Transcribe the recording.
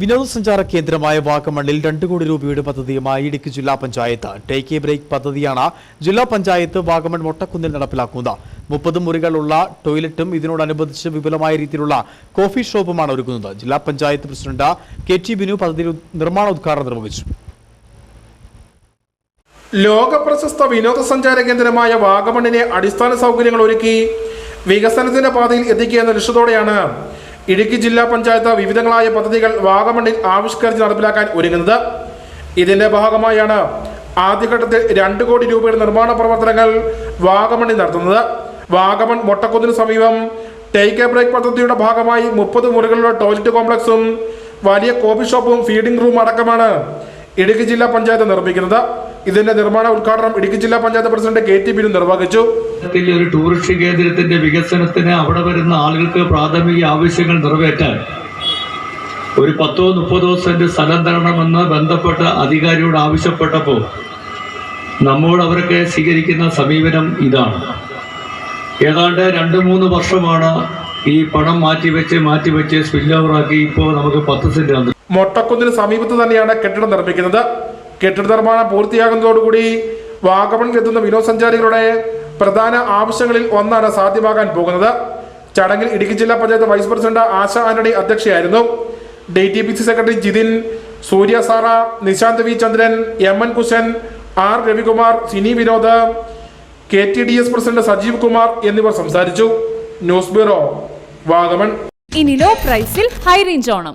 വിനോദസഞ്ചാര കേന്ദ്രമായ വാഗമണ്ണിൽ രണ്ട് കോടി രൂപയുടെ പദ്ധതിയുമായി ഇടുക്കി ജില്ലാ പഞ്ചായത്ത് ടേക്ക് എ ബ്രേക്ക് പദ്ധതിയാണ് ജില്ലാ പഞ്ചായത്ത് വാഗമൺ മൊട്ടക്കുന്നിൽ നടപ്പിലാക്കുന്നത്. മുപ്പത് മുറികളുള്ള ടോയ്ലറ്റും ഇതിനോടനുബന്ധിച്ച് വിപുലമായ രീതിയിലുള്ള കോഫി ഷോപ്പുമാണ് ഒരുക്കുന്നത്. ജില്ലാ panchayat president K T Binu പദ്ധതി നിർമ്മാണ ഉദ്ഘാടനം നിർവഹിച്ചു. ലോകപ്രശസ്ത വിനോദസഞ്ചാര കേന്ദ്രമായ വാഗമണ്ണിനെ അടിസ്ഥാന സൗകര്യങ്ങൾ ഒരുക്കി വികസനത്തിന്റെ പാതയിൽ എത്തിക്കുക എന്ന ലക്ഷ്യത്തോടെയാണ് ഇടുക്കി ജില്ലാ പഞ്ചായത്ത് വിവിധങ്ങളായ പദ്ധതികൾ വാഗമണ്ണിൽ ആവിഷ്കരിച്ച് നടപ്പിലാക്കാൻ ഒരുങ്ങുന്നത്. ഇതിന്റെ ഭാഗമായാണ് ആദ്യഘട്ടത്തിൽ രണ്ട് കോടി രൂപയുടെ നിർമ്മാണ പ്രവർത്തനങ്ങൾ വാഗമണ്ണിൽ നടത്തുന്നത്. വാഗമൺ മൊട്ടക്കുന്നിന് സമീപം ടേക്ക് എ ബ്രേക്ക് പദ്ധതിയുടെ ഭാഗമായി മുപ്പത് മുറികളുള്ള ടോയ്ലറ്റ് കോംപ്ലക്സും വലിയ കോഫി ഷോപ്പും ഫീഡിംഗ് റൂം അടക്കമാണ് ഇടുക്കി ജില്ലാ പഞ്ചായത്ത് നിർമ്മിക്കുന്നത്. ഇതിന്റെ നിർമ്മാണ ഉദ്ഘാടനം ഇടുക്കി ജില്ലാ panchayat president K T Binu നിർവഹിച്ചു. ഒരു ടൂറിസ്റ്റ് കേന്ദ്രത്തിന്റെ വികസനത്തിന് അവിടെ വരുന്ന ആളുകൾക്ക് പ്രാഥമിക ആവശ്യങ്ങൾ നിറവേറ്റാൻ ഒരു പത്തോ മുപ്പതോ സെന്റ് സ്ഥലം തരണമെന്ന് ബന്ധപ്പെട്ട അധികാരിയോട് ആവശ്യപ്പെട്ടപ്പോൾ നമ്മോട് അവരൊക്കെ സ്വീകരിക്കുന്ന സമീപനം ഇതാണ്. ഏതാണ്ട് രണ്ട് മൂന്ന് വർഷമാണ് ഈ പണം മാറ്റിവെച്ച് മാറ്റിവെച്ച് സ്പില്ലോവറാക്കി ഇപ്പോൾ നമുക്ക് പത്ത് സെന്റ് തന്നു മൊട്ടക്കുന്നിന് സമീപത്ത് തന്നെയാണ് കെട്ടിടം നിർമ്മിക്കുന്നത്. കെട്ടിട നിർമ്മാണം പൂർത്തിയാകുന്നതോടുകൂടി വാഗമണിൽ എത്തുന്ന വിനോദസഞ്ചാരികളുടെ പ്രധാന ആവശ്യങ്ങളിൽ ഒന്നാണ് സാധ്യമാകാൻ പോകുന്നത്. ചടങ്ങിൽ ഇടുക്കി ജില്ലാ panchayat vice president Asha Antony അധ്യക്ഷയായിരുന്നു. D T P C secretary Jithin Surya Sara Nishanth V Chandran M N Kushan R Ravikumar Sini Vinod K T D S president Sajeev Kumar എന്നിവർ സംസാരിച്ചു. News bureau Vagamon. ഇനി ലോ പ്രൈസിൽ high range Onam.